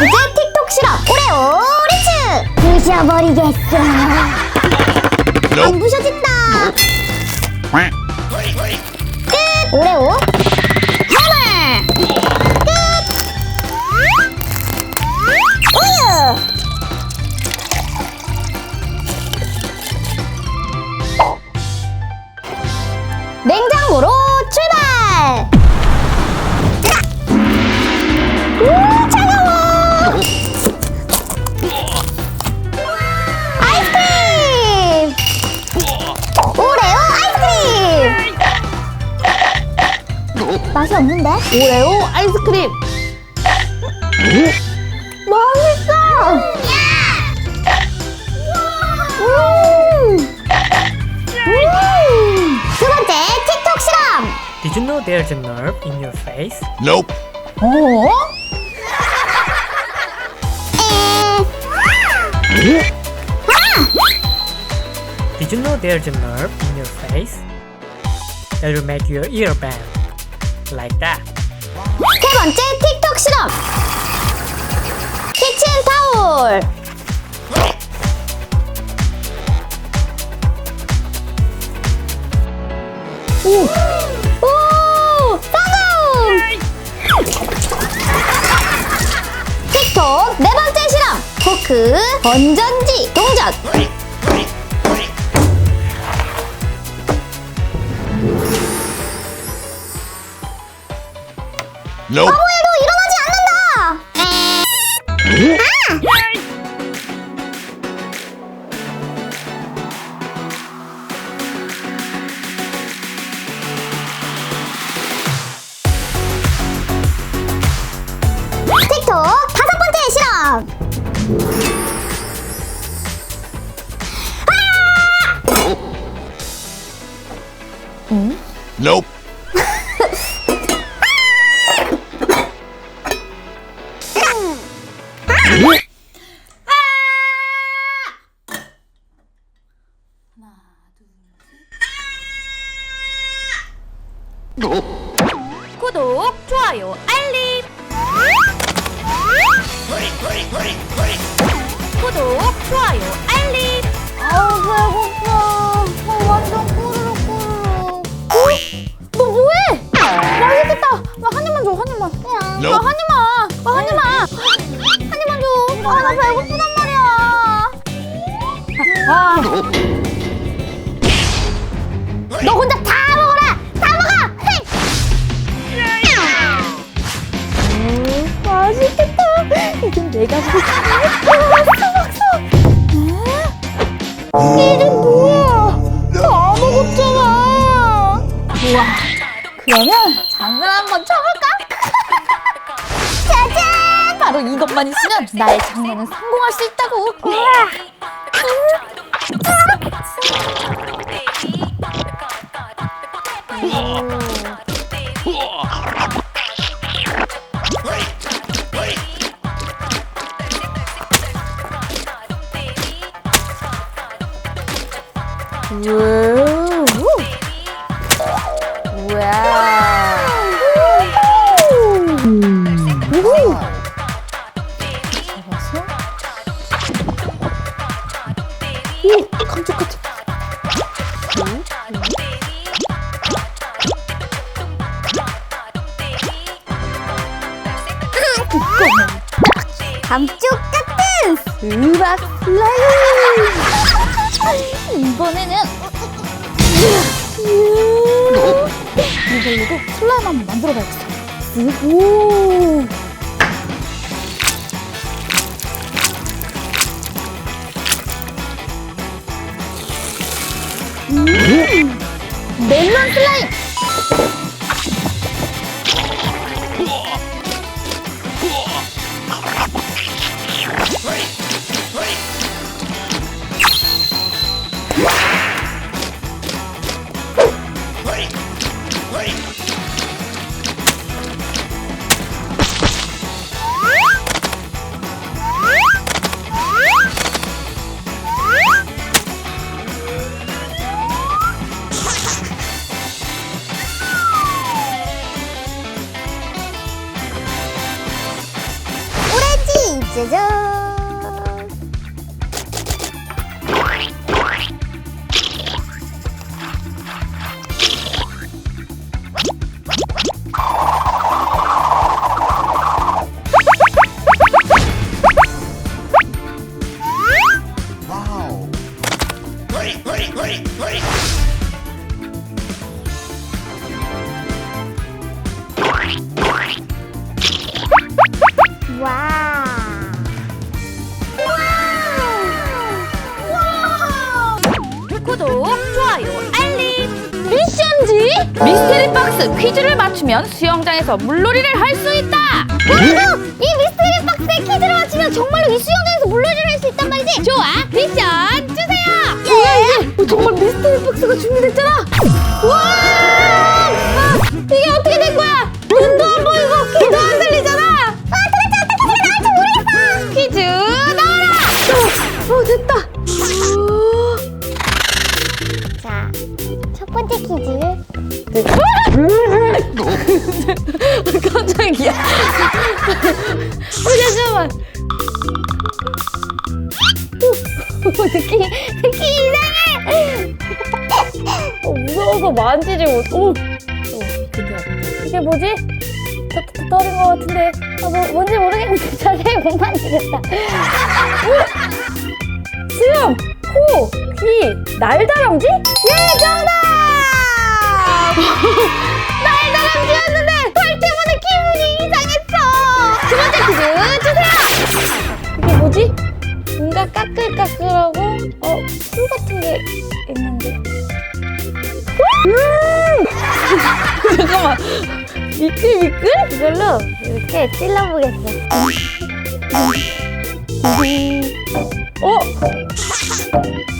번째 틱톡 실험 오레오 리츠! 부셔버리겠어. 안 부셔진다. 끝. 오레오 맛이 없는데? 오레오 아이스크림. 맛있어! 음! 음! 두 번째 틱톡 실험! Did you know there's a nerve in your face? Nope. 어? 에... Did you know there's a nerve in your face? That will make your ear bend. Like that. 세 번째 틱톡 실험! 키친 타올! 오! 오! 성공! 틱톡 네 번째 실험! 포크 건전지 동전! Nope. 아무에도 일어나지 않는다! 틱톡 다섯 번째 실험! Nope. 너 혼자 다 먹어라 다 먹어 음, 맛있겠다 이젠 내가 먹어 박수 이게 뭐야? 다 먹었잖아. 좋아. 그러면 장난 한번 쳐볼까? 짜잔! 바로 이것만 있으면 나의 장난은 성공할 수 있다고. 오, 감쪽 같은 수박 슬라임. 이번에는 이걸로도 슬라임 한번 만들어봐야겠어. 오. 음, 멜론 슬라임. 와. 구독, 좋아요, 알림. 미션지? 미스테리 박스 퀴즈를 맞추면 수영장에서 물놀이를 할 수 있다. 뭐라고? 이 미스테리 박스의 퀴즈를 맞추면 정말로 이 수영장에서 물놀이를 할 수 있단 말이지? 좋아, 미션 주세요. 예. 어, 정말 미스테리 박스가 준비됐잖아. 와! 아, 이게 어떻게 잠깐만. 오, 느낌, 느낌 이상해. 어, 무서워서 만지지 못. 오, 어, 괜찮아. 이게 뭐지? 더, 더, 떨인 것 같은데. 아, 뭐, 뭔지 모르겠는데 자세히 못 만지겠다. 오! 수염, 코, 귀, 날다람쥐? 예, 정답! 날다람쥐였는데 털 때문에 기분이 이상했어. 두 번째 퀴즈 뭔가 까끌까끌하고 어, 풀 같은 게 있는데. 음! 잠깐만. 미끌미끌? 이걸로 이렇게 찔러보겠어. 어?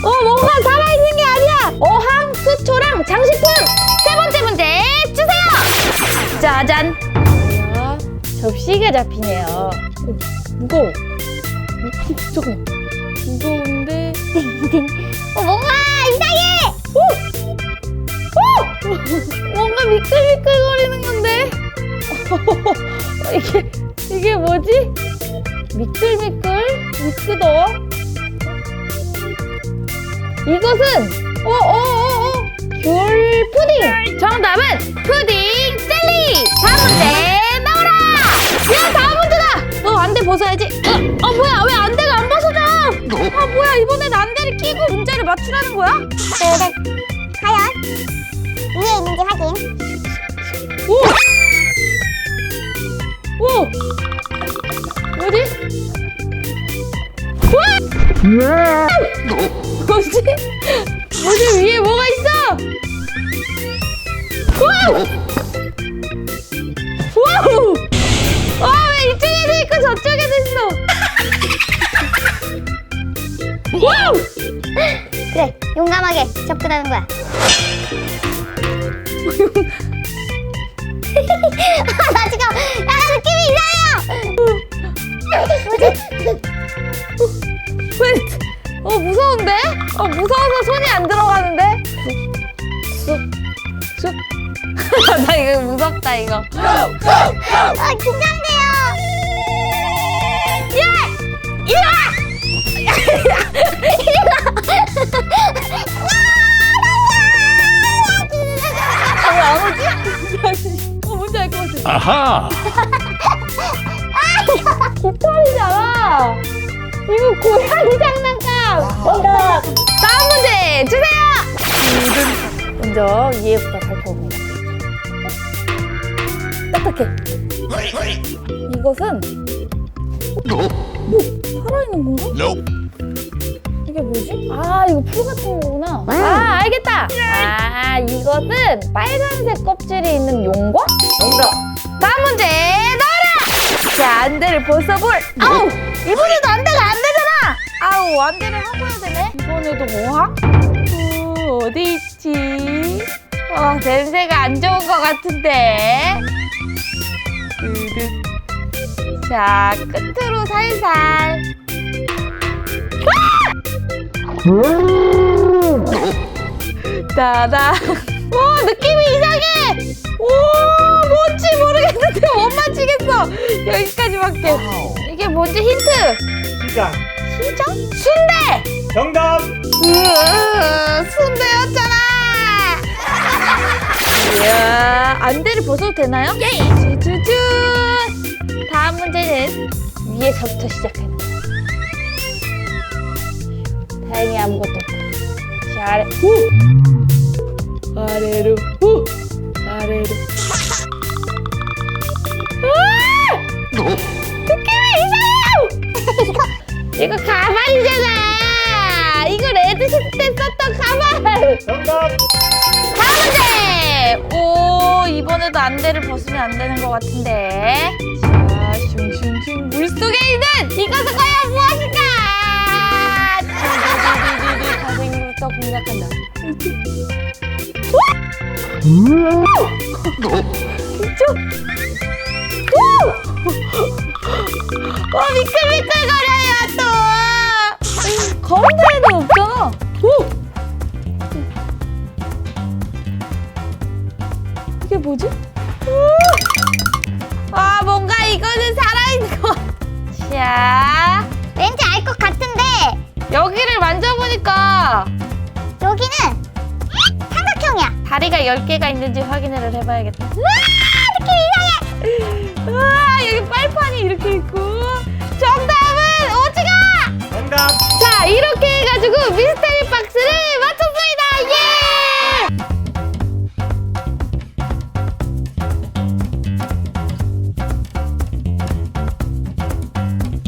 어, 뭔가 살아있는 게 아니야! 어항, 수초랑 장식품! 세 번째 문제 주세요! 짜잔! 뭐야? 접시가 잡히네요. 어, 무거워. 어, 잠깐만. 무거운데. 어, 뭔가 이상해! 오! 오! 뭔가 미끌미끌거리는 건데. 이게, 이게 뭐지? 미끌미끌? 미끄덩? 이것은 어 어 어 어 귤 푸딩 정답은 푸딩 젤리 다음 문제 나오라 야 다음 문제다 너 안대 벗어야지 뭐야 이번엔 안대를 끼고 문제를 맞추라는 거야 그래, 과연 위에 있는지 확인. 오! 오! 뭐지? 와! 뭐지? 뭐지 위에 뭐가 있어? 와우! 와우! 와, 왜 이쪽에도 있고 저쪽 그래, 용감하게 접근하는 거야. 아, 나 지금, 야, 나 느낌이 이상해요. 왜? 어 무서운데? 어 무서워서 손이 안 들어가는데? 쑥, 쑥. 나 이거 무섭다 이거. 아, 긴장돼요. 야! 이 같아. Aha. 깃털이잖아. 이거 고양이 장난감. 정답. 다음 문제 주세요. 먼저 위에부터 살펴봅니다. 어? 딱딱해. 이것은 살아있는 건가? 이게 뭐지? 아 이거 풀 같은 거구나. 아 알겠다. 아 이것은 빨간색 껍질이 있는 용과? 정답. 문제 나와라. 자 안대를 벗어볼. 아우 이번에도 안대가 안 되잖아. 아우 안대를 하고 해야 되네. 이번에도 뭐하? 어, 어디 있지? 아 냄새가 안 좋은 것 같은데. 자 끝으로 살살. 따다. 와 느낌이 이상해. 뭔지 힌트. 시장. 시장? 순대. 정답. 으, 순대였잖아. 이야, 안대를 벗어도 되나요? 예. 쭈쭈쭈. 다음 문제는 위에서부터 시작하는 거야. 다행히 아무것도 없다. 자, 아래, 후. 아래로, 후. 아래로. 이상해요! 이거 가발이잖아! 이거 레드시트 때 썼던 가발! 정답. 다음 문제! 오, 이번에도 안대를 벗으면 안 되는 것 같은데. 자, 슝슝슝. 물 속에 있는 이것은 과연 무엇일까? 두두두두두. 가생부터 공략한다. 진짜? 오! 와, 미끌미끌거려요, 뭐지? 아 뭔가 이거는 살아있는 것 같아. 왠지 알 것 같은데 여기를 만져보니까 여기는 삼각형이야. 다리가 열개가 있는지 확인을 해봐야겠다. 우와 이렇게 이상해. 우와 여기 빨판이 이렇게 있고 정답은 오징어! 정답! 자 이렇게 해가지고 미스테리